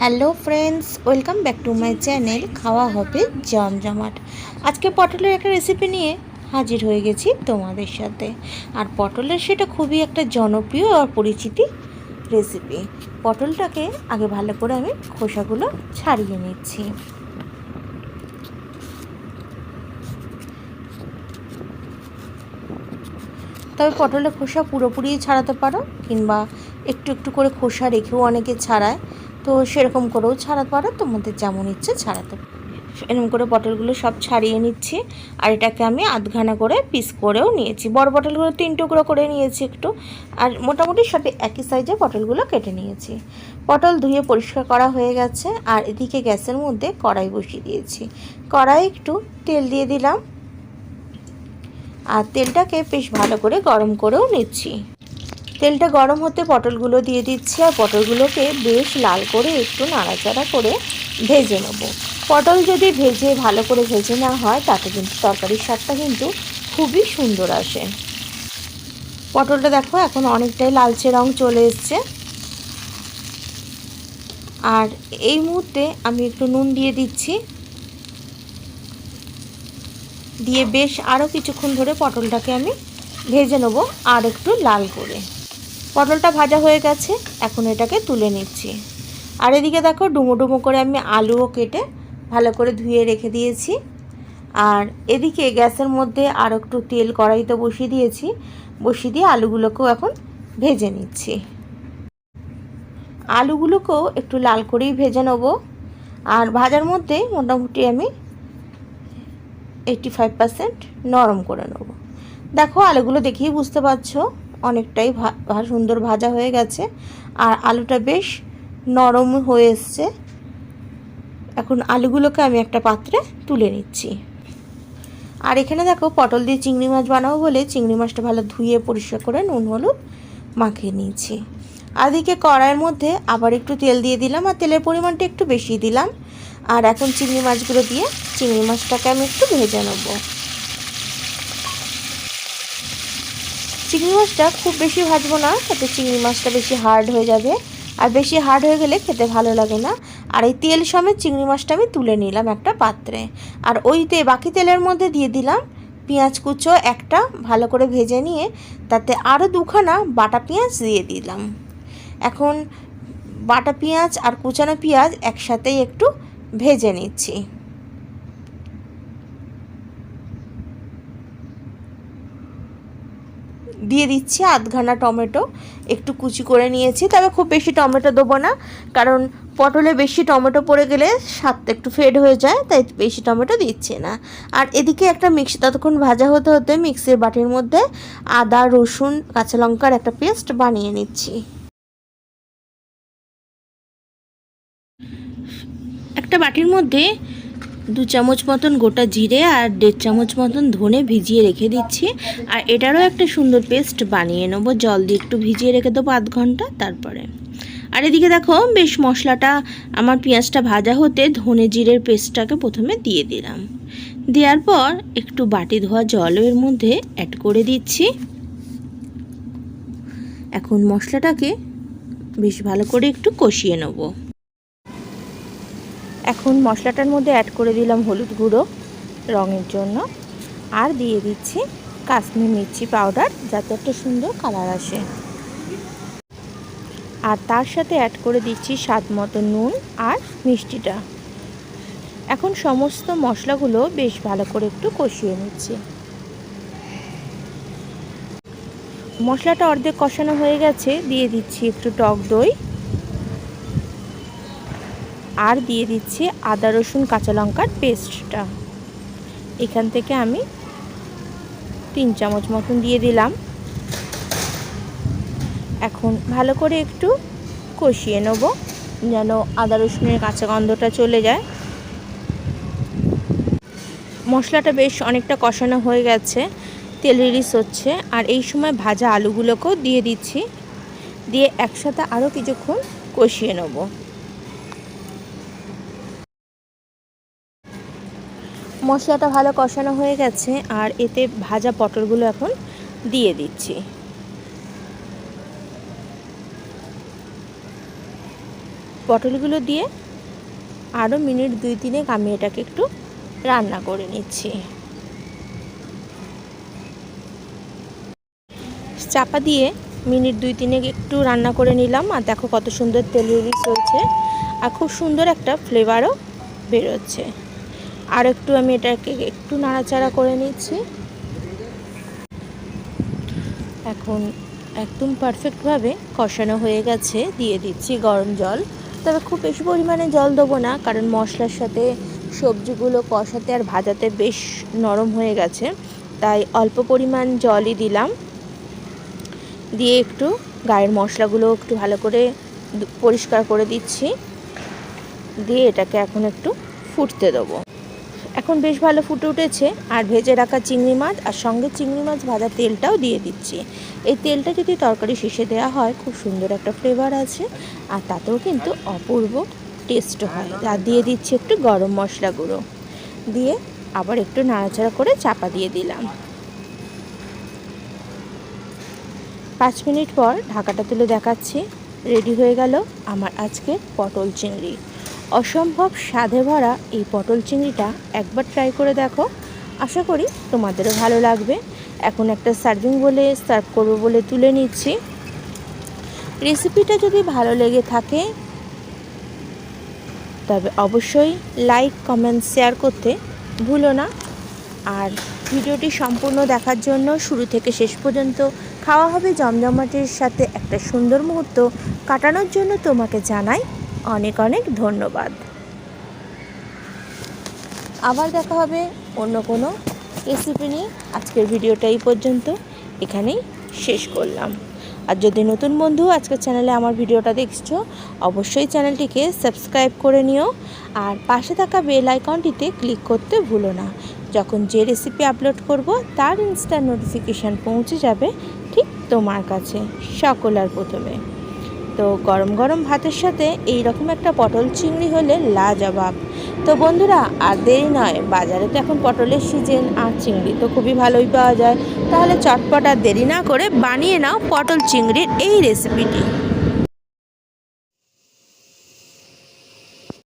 Hello friends, welcome back to my channel খাওয়া হবে জমজমাট। আজকে পটলের একটা রেসিপি নিয়ে হাজির হয়ে গেছি তোমাদের সাথে। আর পটলের সেটা খুবই একটা জনপ্রিয় আর পরিচিতি রেসিপি পটলটাকে আগে ভালো করে আমি খোসাগুলো ছাড়িয়ে নিচ্ছি। তবে পটলের খোসা পুরোপুরি ছাড়াতে পারো কিংবা একটু একটু করে খোসা রেখেও অনেকে ছাড়ায়। তো সেরকম করেও ছাড়াতে পারো, তোমাদের যেমন ইচ্ছে ছাড়াতে এরকম করে পটলগুলো সব ছাড়িয়ে নিচ্ছি, আর এটাকে আমি আধঘানা করে পিস করেও নিয়েছি। বড় পটলগুলো তিন টুকরো করে নিয়েছি একটু, আর মোটামুটি সবই একই সাইজে পটলগুলো কেটে নিয়েছি। পটল ধুয়ে পরিষ্কার করা হয়ে গেছে, আর এদিকে গ্যাসের মধ্যে কড়াই বসিয়ে দিয়েছি। কড়াই একটু তেল দিয়ে দিলাম, আর তেলটাকে বেশ ভালো করে গরম করেও নিচ্ছি। তেলটা গরম হতে পটলগুলো দিয়ে দিচ্ছি আর পটলগুলোকে বেশ লাল করে একটু নাড়াচাড়া করে ভেজে নেব। পটল যদি ভেজে ভালো করে ভেজে না হয়, তাতে কিন্তু তরকারির স্বাদটা কিন্তু খুবই সুন্দর আসে। পটলটা দেখো এখন অনেকটাই লালচে রং চলে এসছে। আর এই মুহূর্তে আমি একটু নুন দিয়ে দিচ্ছি। দিয়ে বেশ আরও কিছুক্ষণ ধরে পটলটাকে আমি ভেজে নেব আর একটু লাল করে। পটলটা ভাজা হয়ে গেছে, এখন এটাকে তুলে নিচ্ছি। আর এদিকে দেখো ডুমো ডুমো করে আমি আলুও কেটে ভালো করে ধুয়ে রেখে দিয়েছি। আর এদিকে গ্যাসের মধ্যে আর একটু তেল কড়াইতে বসিয়ে দিয়েছি, বসিয়ে দিয়ে আলুগুলোকেও এখন ভেজে নিচ্ছি। আলুগুলোকেও একটু লাল করেই ভেজে নেব। আর ভাজার মধ্যে মোটামুটি আমি এইটটি ফাইভ পার্সেন্ট নরম করে নেব। দেখো আলুগুলো দেখেই বুঝতে পারছ অনেকটাই সুন্দর ভাজা হয়ে গেছে। আর আলুটা বেশ নরম হয়ে এসছে। এখন আলুগুলোকে আমি একটা পাত্রে তুলে নিচ্ছি। আর এখানে দেখো, পটল দিয়ে চিংড়ি মাছ বানাবো বলে চিংড়ি মাছটা ভালো ধুয়ে পরিষ্কার করে নুন, হলুদ মাখিয়ে নিয়েছি। আর এদিকে কড়াইয়ের মধ্যে আবার একটু তেল দিয়ে দিলাম আর তেলের পরিমাণটা একটু বেশি দিলাম। আর এখন চিংড়ি মাছগুলো দিয়ে চিংড়ি মাছটাকে আমি একটু ভেজে নেব। চিংড়ি মাছটা খুব বেশি ভাজবো না, তাতে চিংড়ি মাছটা বেশি হার্ড হয়ে যাবে। আর বেশি হার্ড হয়ে গেলে খেতে ভালো লাগে না। আর এই তেল সমেত চিংড়ি মাছটা আমি তুলে নিলাম একটা পাত্রে। আর ওই তে বাকি তেলের মধ্যে দিয়ে দিলাম পেঁয়াজ কুচো একটা ভালো করে ভেজে নিয়ে, তাতে আরও দুখানা বাটা পেঁয়াজ দিয়ে দিলাম। এখন বাটা পেঁয়াজ আর কুচানো পেঁয়াজ একসাথেই একটু ভেজে নিচ্ছি। দিয়ে দিচ্ছি আধখানা টমেটো। একটু কুচি করে নিয়েছি, তবে খুব বেশি টমেটো দেবো না, কারণ পটলে বেশি টমেটো পড়ে গেলে স্বাদটা একটু ফেড হয়ে যায়, তাই বেশি টমেটো দিচ্ছে না। আর এদিকে একটা মিক্সি, ততক্ষণ ভাজা হতে হতে মিক্সির বাটির মধ্যে আদা, রসুন, কাঁচা লঙ্কার একটা পেস্ট বানিয়ে নিচ্ছি। একটা বাটির মধ্যে দু চামচ মতন গোটা জিরে আর দেড় চামচ মতন ধনে ভিজিয়ে রেখে দিচ্ছি। আর এটারও একটা সুন্দর পেস্ট বানিয়ে নেব। জল দিয়ে একটু ভিজিয়ে রেখে দেবো আধ ঘণ্টা তারপরে। আর এদিকে দেখো, বেশ মশলাটা, আমার পেঁয়াজটা ভাজা হতে ধনে জিরের পেস্টটাকে প্রথমে দিয়ে দিলাম। দেওয়ার পর একটু বাটি ধোয়া জলও এর মধ্যে অ্যাড করে দিচ্ছি। এখন মশলাটাকে বেশ ভালো করে একটু কষিয়ে নেব। এখন মশলাটার মধ্যে অ্যাড করে দিলাম হলুদ গুঁড়ো রঙের জন্য। আর দিয়ে দিচ্ছি কাশ্মীর মির্চি পাউডার যাতে একটা সুন্দর কালার আসে। আর তার সাথে অ্যাড করে দিচ্ছি স্বাদ মতো নুন আর মিষ্টিটা। এখন সমস্ত মশলাগুলো বেশ ভালো করে একটু কষিয়ে নিচ্ছি। মশলাটা অর্ধেক কষানো হয়ে গেছে, দিয়ে দিচ্ছি একটু টক দই। আর দিয়ে দিচ্ছি আদা, রসুন, কাঁচা লঙ্কার পেস্টটা। এখান থেকে আমি তিন চামচ মতন দিয়ে দিলাম। এখন ভালো করে একটু কষিয়ে নেব, যেন আদা, রসুনের কাঁচা গন্ধটা চলে যায়। মশলাটা বেশ অনেকটা কষানো হয়ে গেছে, তেল রিলিজ হচ্ছে, আর এই সময় ভাজা আলুগুলোকেও দিয়ে দিচ্ছি। দিয়ে একসাথে আরও কিছুক্ষণ কষিয়ে নেব। মশলাটা ভালো কষানো হয়ে গেছে, আর এতে ভাজা পটলগুলো এখন দিয়ে দিচ্ছি। পটলগুলো দিয়ে আরও মিনিট দুই তিনেক আমি এটাকে একটু রান্না করে নিচ্ছি। চাপা দিয়ে মিনিট দুই তিনেক একটু রান্না করে নিলাম, আর দেখো কত সুন্দর তেল রিলিজ হয়েছে, আর খুব সুন্দর একটা ফ্লেভারও বেরোচ্ছে। আর একটু আমি এটাকে একটু নাড়াচাড়া করে নিচ্ছি। এখন একদম পারফেক্টভাবে কষানো হয়ে গেছে, দিয়ে দিচ্ছি গরম জল। তবে খুব বেশি পরিমাণে জল দেবো না, কারণ মশলার সাথে সবজিগুলো কষাতে আর ভাজাতে বেশ নরম হয়ে গেছে। তাই অল্প পরিমাণ জলই দিলাম। দিয়ে একটু গায়ের মশলাগুলো একটু ভালো করে পরিষ্কার করে দিচ্ছি। দিয়ে এটাকে এখন একটু ফুটতে দেবো। এখন বেশ ভালো ফুটে উঠেছে। আর ভেজে রাখা চিংড়ি মাছ আর সঙ্গে চিংড়ি মাছ ভাজা তেলটাও দিয়ে দিচ্ছি। এই তেলটা যদি তরকারি শেষে দেওয়া হয়, খুব সুন্দর একটা ফ্লেভার আছে। আর তাতেও কিন্তু অপূর্ব টেস্ট হয়। আর দিয়ে দিচ্ছি একটু গরম মশলা গুঁড়ো। দিয়ে আবার একটু নাড়াচাড়া করে চাপা দিয়ে দিলাম। পাঁচ মিনিট পর ঢাকাটা তুলে দেখাচ্ছি। রেডি হয়ে গেল আমার আজকে পটল চিংড়ি। অসম্ভব স্বাদে ভরা এই পটল চিংড়িটা একবার ট্রাই করে দেখো। আশা করি তোমাদেরও ভালো লাগবে। এখন একটা সার্ভিং বলে সার্ভ করব বলে তুলে নিচ্ছি। রেসিপিটা যদি ভালো লেগে থাকে, তবে অবশ্যই লাইক কমেন্ট শেয়ার করতে ভুলো না। আর ভিডিওটি সম্পূর্ণ দেখার জন্য শুরু থেকে শেষ পর্যন্ত খাওয়া হবে জমজমাটির সাথে একটা সুন্দর মুহূর্ত কাটানোর জন্য তোমাকে জানাই অনেক অনেক ধন্যবাদ। আবার দেখা হবে অন্য কোনো রেসিপি নিয়ে। আজকের ভিডিওটা এই পর্যন্ত। এখানেই শেষ করলাম। আর যদি নতুন বন্ধু আজকের চ্যানেলে আমার ভিডিওটা দেখছ, অবশ্যই চ্যানেলটিকে সাবস্ক্রাইব করে নিও। আর পাশে থাকা বেল আইকনটিতে ক্লিক করতে ভুলো না। যখন যে রেসিপি আপলোড করব, তার ইনস্ট্যান্ট নোটিফিকেশান পৌঁছে যাবে ঠিক তোমার কাছে সকলার প্রথমে। তো গরম গরম ভাতের সাথে এই রকম একটা পটল চিংড়ি হলে লাজবাব। তো বন্ধুরা, আর দেরি নয়, বাজারে তো এখন পটলের সিজন আর চিংড়ি তো খুবই ভালোই পাওয়া যায়। তাহলে চটপট আর দেরি না করে বানিয়ে নাও পটল চিংড়ির এই রেসিপিটি